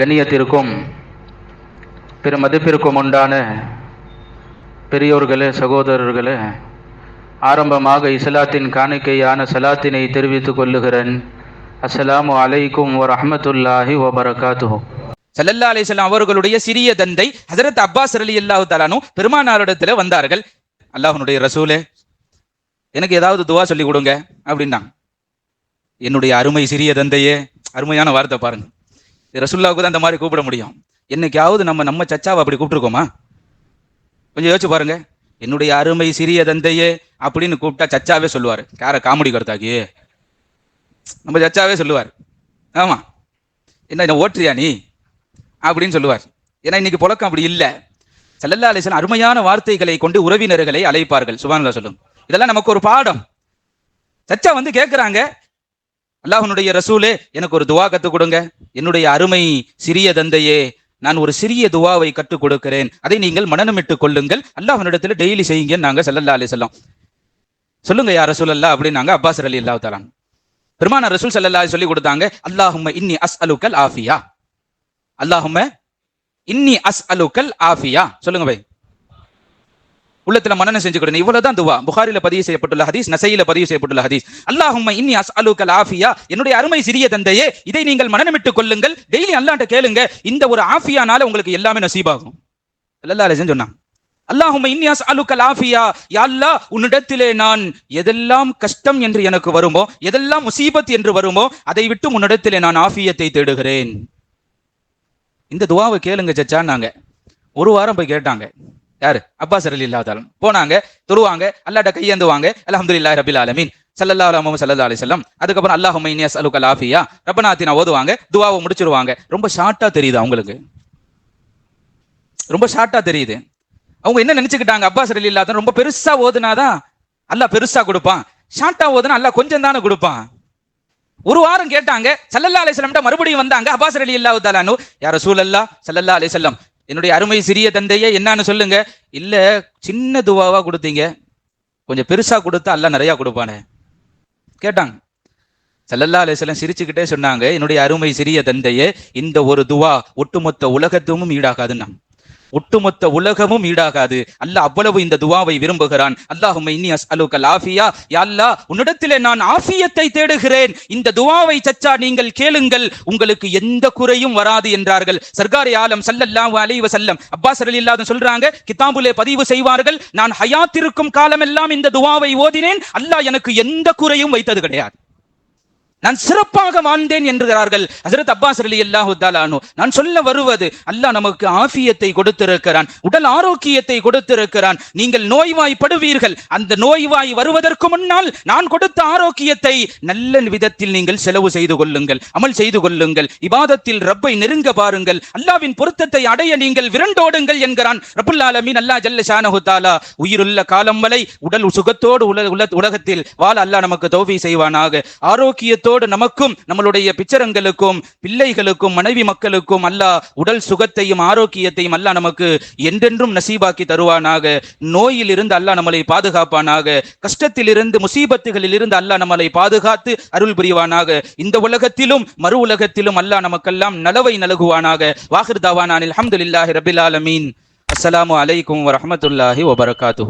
கண்ணியத்திற்கும் பிற மதிப்பிற்கும் உண்டான பெரியோர்களே சகோதரர்களே ஆரம்பமாக இஸ்லாத்தின் காணிக்கையான சலாத்தினை தெரிவித்துக் கொள்ளுகிறேன். அஸ்ஸலாமு அலைக்கும் வரஹ்மத்துல்லாஹி வபரகாத்துஹு. சல்லல்லா அலிஸ்லாம் அவர்களுடைய சிறிய தந்தை ஹசரத் அப்பாஸ் அலி அல்லாஹு தாலானு பெருமானாரிடத்துல வந்தார்கள். அல்லாஹனுடைய ரசூலே எனக்கு ஏதாவது துவா சொல்லி கொடுங்க அப்படின்னா. என்னுடைய அருமை சிறிய தந்தையே அருமையான வார்த்தை பாருங்க. ரசுல்லாவுக்கு தான் அந்த மாதிரி கூப்பிட முடியும். என்னைக்காவது நம்ம நம்ம சச்சாவை அப்படி கூப்பிட்டுருக்கோமா? கொஞ்சம் யோசிச்சு பாருங்க. என்னுடைய அருமை சிறிய தந்தையே அப்படின்னு கூப்பிட்டா சச்சாவே சொல்லுவார். யார காமெடி கருத்தாக்கி? நம்ம சச்சாவே சொல்லுவார். ஆமா. என்ன என்ன ஓட்டுறியா நீ? அப்படின்னு சொல்லுவார். ஏன்னா இன்னைக்கு புழக்கம் அப்படி இல்லை. சல்லல்லா அலிஸ்லாம் அருமையான வார்த்தைகளை கொண்டு உறவினர்களை அழைப்பார்கள். சுபானந்தா சொல்லும். இதெல்லாம் நமக்கு ஒரு பாடம். சச்சா வந்து கேட்குறாங்க அல்லாஹனுடைய ரசூலே எனக்கு ஒரு துவா கற்றுக் கொடுங்க. என்னுடைய அருமை சிறிய தந்தையே நான் ஒரு சிறிய துவாவை கற்றுக் கொடுக்கிறேன். அதை நீங்கள் மனநமிட்டுக் கொள்ளுங்கள். அல்லாஹனிடத்துல டெய்லி செய்யுங்க நாங்க செல்லல்லா அலி செல்லம் சொல்லுங்க யார் ரசூல் அல்லா அப்படின்னாங்க அப்பாஸ் அலி அல்லா தலான் பெருமான ரசூல் செல்லல்லா சொல்லி கொடுத்தாங்க அல்லாஹும் இன்னி அஸ் அலுக்கல் ஆஃபியா. அல்லாஹும் இன்னி அஸ் அலுக்கல் ஆஃபியா. சொல்லுங்க பை உள்ளத்துல மனநம் செஞ்சுக்கிடணும் இவ்வளவுதான் துவா. புகாரில பதிவு செய்யப்பட்டுள்ள ஹதீஸ் நசையில பதிவு செய்யப்பட்டுள்ள ஹதீஸ். அல்லாஹும் இன்னி அஸ் அலுக்கல் ஆஃபியா. என்னுடைய அருமை சிறிய தந்தையே இதை நீங்கள் மனநமிட்டுக் கொள்ளுங்கள். டெய்லி அல்லாட்ட கேளுங்க. இந்த ஒரு ஆஃபியானால உங்களுக்கு எல்லாமே நசீபாகும். அல்லா அலிசன் சொன்னான். அல்லாஹும்ம இன்னியாஸ் அலுகல் அலுக்கல் ஆஃபியா. யா உன்னிடத்திலே நான் எதெல்லாம் கஷ்டம் என்று எனக்கு வருமோ எதெல்லாம் முசீபத் என்று வருமோ அதை விட்டு உன்னிடத்திலே நான் ஆஃபியத்தை தேடுகிறேன். இந்த துவாவை கேளுங்க சச்சா நாங்க ஒரு வாரம் போய் கேட்டாங்க. யாரு? அப்பாஸ் அலி இல்லாதாலும் போனாங்க தொழுவாங்க அல்லாட்ட கையேந்துவாங்க. அல்ஹம்துலில்லாஹி ரபில் ஆலமீன். சல்லல்லாஹு அலைஹி சல்லா அலி செல்லம் அதுக்கப்புறம் அல்லாஹ் மைனியா அஸ்அலுக ஆஃபியா. ரப்பநாத்தினா ஓதுவாங்க துவாவை முடிச்சிருவாங்க. ரொம்ப ஷார்ட்டா தெரியுது அவங்களுக்கு. ரொம்ப ஷார்ட்டா தெரியுது. அவங்க என்ன நினைச்சுக்கிட்டாங்க? அப்பாஸ் அலி இல்லாத ரொம்ப பெருசா ஓதுனாதான் அல்லா பெருசா கொடுப்பான். ஷார்ட்டா ஓதுனா அல்லா கொஞ்சம் தானே கொடுப்பான். ஒரு வாரம் கேட்டாங்க சல்லல்லா அலிஸ்லாம் மறுபடியும் வந்தாங்க அப்பாஸ் அலி இல்லாஹு தாலானு யார சூழல்லா சல்லல்லா அலிசல்லம் என்னுடைய அருமை சிறிய தந்தையே என்னன்னு சொல்லுங்க. இல்ல சின்ன துவாவா கொடுத்தீங்க. கொஞ்சம் பெருசா கொடுத்தா அல்ல நிறைய கொடுப்பானே. கேட்டாங்க. செல்லல்லா அலிஸ்லாம் சிரிச்சுக்கிட்டே சொன்னாங்க என்னுடைய அருமை சிறிய தந்தையே இந்த ஒரு துவா ஒட்டுமொத்த உலகத்தும் ஈடாகாதுன்னா ஒட்டுமொத்த உலகமும் ஈடாகாது. அல்லாஹ் அவ்வளவு இந்த துவாவை விரும்புகிறான். அல்லாஹும் இன்னி அஸ்அலுக்கல் ஆஃபியா. யா அல்லாஹ் உன்னிடத்திலே நான் ஆஃபியத்தை தேடுகிறேன். இந்த துவாவை சச்சா நீங்கள் கேளுங்கள். உங்களுக்கு எந்த குறையும் வராது என்றார்கள். சர்க்காரி ஆலம் சல்லல்லாஹு அலைஹி வஸல்லம். அப்பாஸ் ரலியல்லாஹு சொல்றாங்க கிதாபுலே பதிவு செய்வார்கள். நான் ஹயாத்திருக்கும் காலமெல்லாம் இந்த துவாவை ஓதினேன். அல்லாஹ் எனக்கு எந்த குறையும் வைத்தது கிடையாது. நான் சிறப்பாக வாழ்ந்தேன் என்கிறார்கள் ஹசரத் அப்பாஸ் அலி அல்லாஹு தாலானு நான் சொல்ல வருவது அல்லாஹ் நமக்கு ஆஃபியத்தை கொடுத்திருக்கிறான் உடல் ஆரோக்கியத்தை கொடுத்திருக்கிறான். நீங்கள் நோய்வாய்ப்படுவீர்கள். அந்த நோய்வாய் வருவதற்கு முன்னால் நான் கொடுத்த ஆரோக்கியத்தை நல்ல விதத்தில் நீங்கள் செலவு செய்து கொள்ளுங்கள் அமல் செய்து கொள்ளுங்கள் இபாதத்தில் ரப்பை நெருங்க பாருங்கள் அல்லாவின் பொருத்தத்தை அடைய நீங்கள் விரண்டோடுங்கள் என்கிறான் ரபுல் ஆலமீன். அல்லாஹ் ஜல்ல ஷானஹு தாலா உயிருள்ள காலம் வரை உடல் சுகத்தோடு உலகத்தில் வாழ அல்லாஹ் நமக்கு தோவி செய்வானாக. ஆரோக்கியத்தோடு நமக்கும் நம்மளுடைய பிச்சரங்களுக்கும் பிள்ளைகளுக்கும் மனைவி மக்களுக்கும் அல்லாஹ் உடல் சுகத்தையும் ஆரோக்கியத்தையும் அல்லாஹ் நமக்கு என்றென்றும் நசீபாக்கி தருவானாக. நோயில் இருந்து அல்லாஹ் நம்மளை பாதுகாப்பானாக. கஷ்டத்தில் இருந்து முசீபத்துகளில் இருந்து அல்லாஹ் நம்மளை பாதுகாத்து அருள் புரிவானாக. இந்த உலகத்திலும் மறு உலகத்திலும் அல்லாஹ் நமக்கெல்லாம் நலவை நலகுவானாக. வாஹிர் தாவானானில் அல்ஹம்துலில்லாஹி ரபில் ஆலமீன். அஸ்லாம் அலைக்கும் வரமத்துல்லாஹி வபரகாத்து